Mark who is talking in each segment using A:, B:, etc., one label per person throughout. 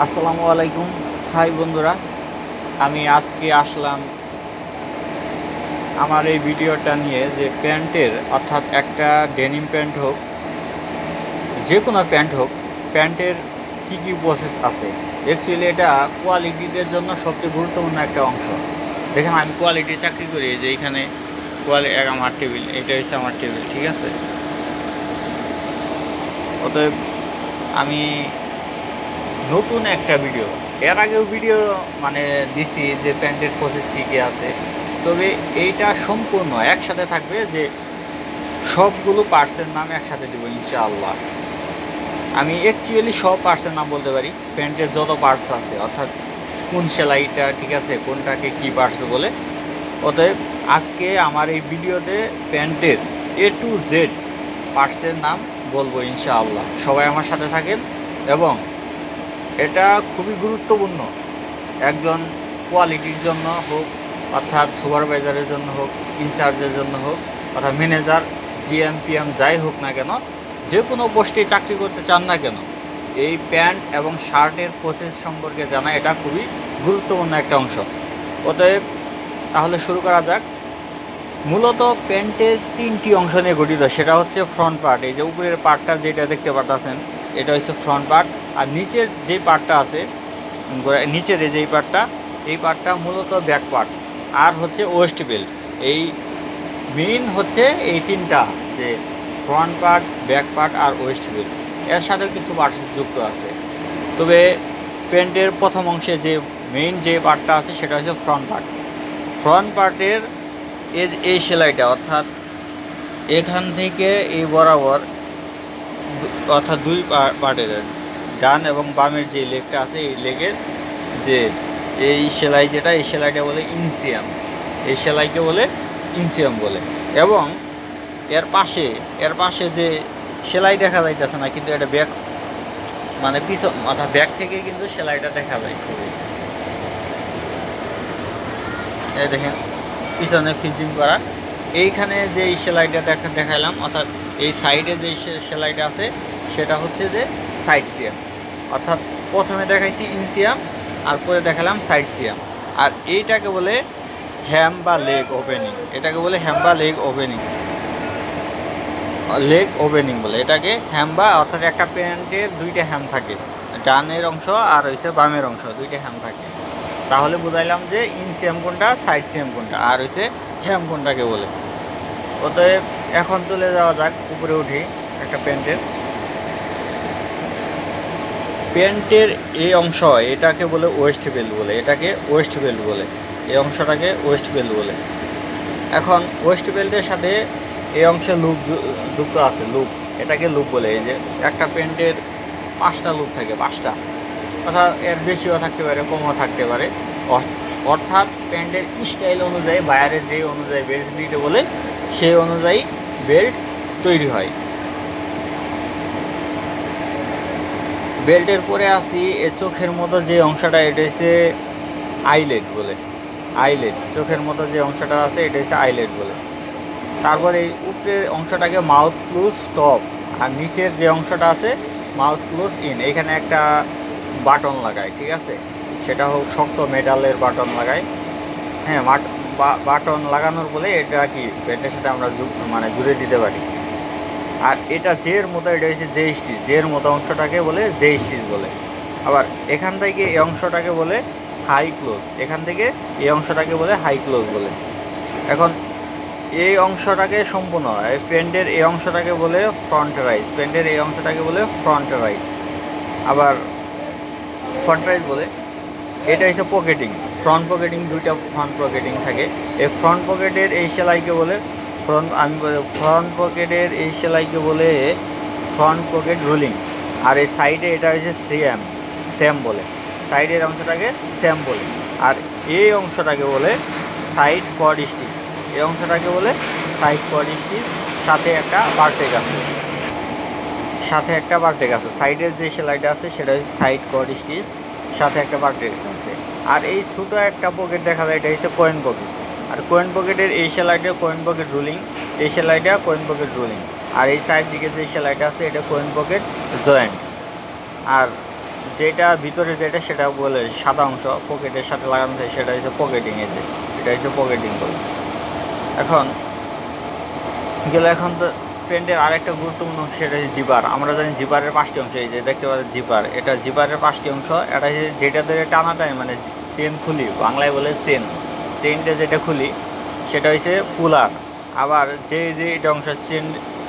A: আসসালামু আলাইকুম। হাই বন্ধুরা, আমি আজকে আসলাম আমার এই ভিডিওটা নিয়ে যে প্যান্টের, অর্থাৎ একটা ডেনিম প্যান্ট হোক, যে কোনো প্যান্ট হোক, প্যান্টের কী কী প্রসেস আছে? অ্যাকচুয়ালি এটা কোয়ালিটিদের জন্য সবচেয়ে গুরুত্বপূর্ণ একটা অংশ। দেখেন, আমি কোয়ালিটি চাকরি করি যে এখানে কোয়ালি আমার টেবিল এটা হচ্ছে আমার টেবিল ঠিক আছে? অতএব আমি নতুন একটা ভিডিও এর আগেও ভিডিও মানে দিছি যে প্যান্টের প্রসেস কী কী আছে। তবে এইটা সম্পূর্ণ একসাথে থাকবে যে সবগুলো পার্টসের নাম একসাথে দেবো, ইনশাআল্লাহ। আমি অ্যাকচুয়ালি সব পার্টসের নাম বলতে পারি। প্যান্টের যত পার্টস আছে, অর্থাৎ কোন সেলাইটা ঠিক আছে, কোনটাকে কী পার্টস বলে। অতএব আজকে আমার এই ভিডিওতে প্যান্টের এ টু জেড পার্টসের নাম বলব, ইনশাআল্লাহ। সবাই আমার সাথে থাকেন এবং এটা খুবই গুরুত্বপূর্ণ। একজন কোয়ালিটির জন্য হোক, অর্থাৎ সুপারভাইজারের জন্য হোক ইনচার্জের জন্য হোক, অর্থাৎ ম্যানেজার জিএম পিএম যাই হোক না কেন, যে কোনো পোস্টে চাকরি করতে চান না কেন, এই প্যান্ট এবং শার্টের প্রসেস সম্পর্কে জানা এটা খুবই গুরুত্বপূর্ণ একটা অংশ। অতএব তাহলে শুরু করা যাক। মূলত প্যান্টের তিনটি অংশ নিয়ে গঠিত, সেটা হচ্ছে ফ্রন্ট পার্ট এই যে উপরের পার্টটা যেটা দেখতে পারতেছেন, এটা হচ্ছে ফ্রন্ট পার্ট আর নিচের যে পার্টটা আছে নিচের যেই পার্টটা এই পার্টটা মূলত ব্যাক পার্ট আর হচ্ছে ওয়েস্ট বেল্ট এই মেইন হচ্ছে এই তিনটা, যে ফ্রন্ট পার্ট ব্যাক পার্ট আর ওয়েস্ট বেল্ট এর সাথে কিছু পার্ট যুক্ত আছে। তবে প্যান্টের প্রথম অংশে যে মেইন যে পার্টটা আছে, সেটা হচ্ছে ফ্রন্ট পার্ট ফ্রন্ট পার্টের এই সেলাইটা, অর্থাৎ এখান থেকে এই বরাবর অর্থাৎ দুই পার্টের ডান এবং বামের যে লেগটা আছে, এই লেগের যে, এই সেলাই যেটা, এই সেলাইটা বলে ইনসিয়াম। এই সেলাইকে বলে ইনসিয়াম বলে। এবং এর পাশে এর পাশে যে সেলাই দেখা যাইতেছে না, কিন্তু এটা ব্যাক মানে পিছন অর্থাৎ ব্যাক থেকে কিন্তু সেলাইটা দেখা যায় খুবই। এই দেখেন, পিছনে ফিজিং করা। এইখানে যে সেলাইটা দেখা দেখালাম অর্থাৎ এই সাইডে যে সেলাইটা আছে, সেটা হচ্ছে যে সাইড সিয়াম অর্থাৎ প্রথমে দেখাইছি ইনসিয়াম আর পরে দেখালাম সাইড সিয়াম। আর এইটাকে বলে হ্যাম বা লেগ ওপেনিং। এটাকে বলে হ্যাম বা লেগ ওপেনিং। লেগ ওপেনিং বলে। এটাকে হ্যাম বা, অর্থাৎ একটা প্যান্টের দুইটা হ্যাম থাকে। ডানের অংশ আর হচ্ছে বামের অংশ, দুইটা হ্যাম থাকে। তাহলে বুঝাইলাম যে ইনসিয়াম কোনটা, সাইড সিয়াম কোনটা, আর হচ্ছে হ্যাম কোনটাকে বলে। অতএব এখন চলে যাওয়া যাক, উপরে উঠি একটা প্যান্টের। প্যান্টের এই অংশ এটাকে বলে ওয়েস্ট বেল্ট বলে, এটাকে ওয়েস্ট বেল্ট বলে, এই অংশটাকে ওয়েস্ট বেল্ট বলে। এখন ওয়েস্ট বেল্টের সাথে এই অংশে লুপ যুক্ত আছে, লুপ, এটাকে লুপ বলে, এই যে একটা প্যান্টের পাঁচটা লুপ থাকে, পাঁচটা। অর্থাৎ এর বেশিও থাকতে পারে, কমও থাকতে পারে। অর্থাৎ প্যান্টের স্টাইল অনুযায়ী বাইরের যে অনুযায়ী বেল্ট দিতে বলে, সেই অনুযায়ী বেল্ট তৈরি হয়। বেল্টের পরে আসি এ চোখের মতো যে অংশটা, এটা হচ্ছে আইলেট বলে। আইলেট, চোখের মতো যে অংশটা আছে, এটা হচ্ছে আইলেট বলে। তারপরে এই উপরের অংশটাকে মাউথ ক্লোজ টপ, আর নিচের যে অংশটা আছে, মাউথ ক্লোজ ইন, এখানে একটা বাটন লাগায়, ঠিক আছে? সেটা হোক শক্ত মেটালের বাটন লাগায়। হ্যাঁ বাটন লাগানোর বলে এটা কি প্যান্টের সাথে আমরা মানে জুড়ে দিতে পারি। আর এটা জের মতো, এটা হচ্ছে জে স্টিচ জের মতো অংশটাকে বলে জে স্টিচ বলে। আবার এখান থেকে এই অংশটাকে বলে হাই ক্লোজ, এখান থেকে এই অংশটাকে বলে হাই ক্লোজ বলে। এখন এই অংশটাকে সম্পূর্ণ, এই প্যান্টের এই অংশটাকে বলে ফ্রন্ট রাইজ, প্যান্টের এই অংশটাকে বলে ফ্রন্ট রাইজ। আবার ফ্রন্ট রাইজ বলে, এটা হচ্ছে পকেটিং, ফ্রন্ট পকেটিং, দুইটা ফ্রন্ট পকেটিং থাকে। এই ফ্রন্ট পকেটের এই সেলাইকে বলে ফ্রন্ট আমি ফ্রন্ট পকেটের এই সেলাইকে বলে ফ্রন্ট পকেট রুলিং। আর এই সাইডে এটা হচ্ছে সিএম স্যাম বলে। সাইডের অংশটাকে স্যাম বলে। আর এই অংশটাকে বলে সাইড কড স্টিচ। এই অংশটাকে বলে সাইড কোয়াড স্টিচ। সাথে একটা বারটেক আছে। সাথে একটা বারটেক আছে। সাইডের যে সেলাইটা আছে, সেটা হচ্ছে সাইড কোয়াড স্টিচ। সাথে একটা বারটেক আছে। আর এই ছোটো একটা পকেট দেখা যায়, এটা হচ্ছে কয়েন পকেট। আর কয়েন পকেটের এই সেলাইটা কয়েন পকেট রুলিং এই সেলাইটা কয়েন পকেট রুলিং আর এই সাইড দিকে যে সেলাইটা আছে, এটা কয়েন পকেট জয়েন্ট আর যেটা ভিতরে যেটা, সেটা বলে সাদা অংশ পকেটের সাথে লাগানো থাকে, সেটা হচ্ছে পকেটিং এই যে, এটা হচ্ছে পকেটিং বলে। এখন গেলে এখন তো প্যান্টের আরেকটা গুরুত্বপূর্ণ অংশ, সেটা হচ্ছে জিপার আমরা জানি জিপারের পাঁচটি অংশ, এই যে দেখতে পাচ্ছি জিপার এটা জিপারের পাঁচটি অংশ, এটা হচ্ছে যেটা ধরে টানাটাই মানে চেন খুলি, বাংলায় বলে চেন চেনটা যেটা খুলি, সেটা হচ্ছে পুলার আবার যে যে এটা অংশ চেন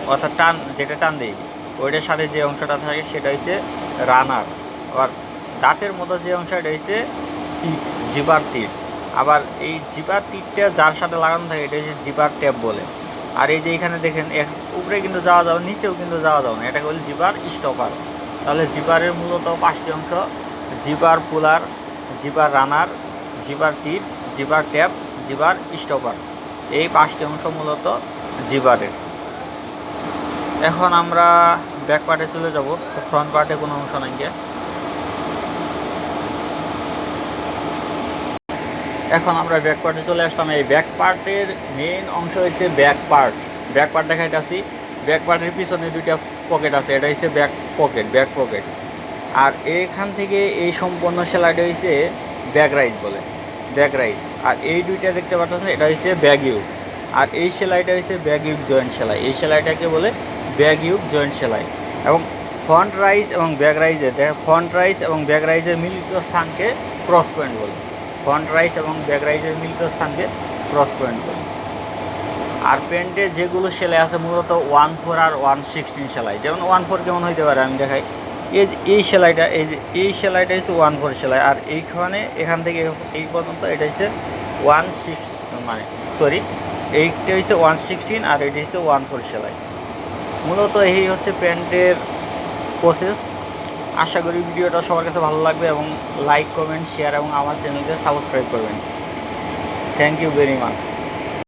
A: অর্থাৎ টান, যেটা টান দিই, ওইটার সাথে যে অংশটা থাকে, সেটা হচ্ছে রানার আবার দাঁতের মতো যে অংশ, এটা হচ্ছে টিপ জিপার টিপ আবার এই জিপার টিপটা যার সাথে লাগানো থাকে, এটা হচ্ছে জিপার ট্যাপ বলে। আর এই যে এখানে দেখেন এক- উপরে কিন্তু যাওয়া যাবে নিচেও কিন্তু যাওয়া যাবে না, এটাকে বলে জিপার স্টপার তাহলে জিপারের মূলত পাঁচটি অংশ zipper puller zipper runner zipper tip zipper tap zipper stopper. এই পাঁচটি অংশ মূলত জিপারের এখন আমরা ব্যাক পার্টে চলে যাব। ফ্রন্ট পার্টে কোনো অংশ নাই গিয়ে। এখন আমরা ব্যাক পার্টে চলে আসলাম। এই ব্যাক পার্টের মেইন অংশ হচ্ছে ব্যাক পার্ট ব্যাক পার্ট দেখাইতেছি। ব্যাক পার্টের পিছনে দুইটা পকেট আছে। এটা হচ্ছে ব্যাক পকেট ব্যাক পকেট আর এখান থেকে এই সম্পূর্ণ সেলাইটা হচ্ছে ব্যাক রাইজ বলে। ব্যাক রাইজ আর এই দুইটা দেখতে পাচ্ছেন, এটা হচ্ছে ব্যাগ ইউক। আর এই সেলাইটা হচ্ছে ব্যাগ ইউক জয়েন্ট সেলাই। এই সেলাইটাকে বলে ব্যাগ ইউক জয়েন্ট সেলাই। এবং ফ্রন্ট রাইজ এবং ব্যাক রাইজের দেখ, ফ্রন্ট রাইজ এবং ব্যাক রাইজের মিলিত স্থানকে ক্রস পয়েন্ট বলে। ফ্রন্ট রাইস এবং ব্যাক রাইসের মিলিত স্থানকে ক্রস পয়েন্ট বলে। আর প্যান্টে যেগুলো সেলাই আছে, মূলত ওয়ান ফোর আর ওয়ান সিক্সটিন সেলাই। যেমন ওয়ান ফোর কেমন হইতে পারে আমি দেখাই। এই যে, এই সেলাইটা, এই যে, এই সেলাইটা হচ্ছে ওয়ান ফোর সেলাই। আর এইখানে, এখান থেকে এই পর্যন্ত এটা হচ্ছে ওয়ান সিক্স মানে সরি এইটা হচ্ছে ওয়ান সিক্সটিন আর এটা হচ্ছে ওয়ান ফোর সেলাই। মূলত এই হচ্ছে প্যান্টের প্রসেস আশা করি ভিডিওটা সবার কাছে ভালো লাগবে এবং লাইক কমেন্ট শেয়ার এবং আমার চ্যানেলকে সাবস্ক্রাইব করবেন। Thank you very much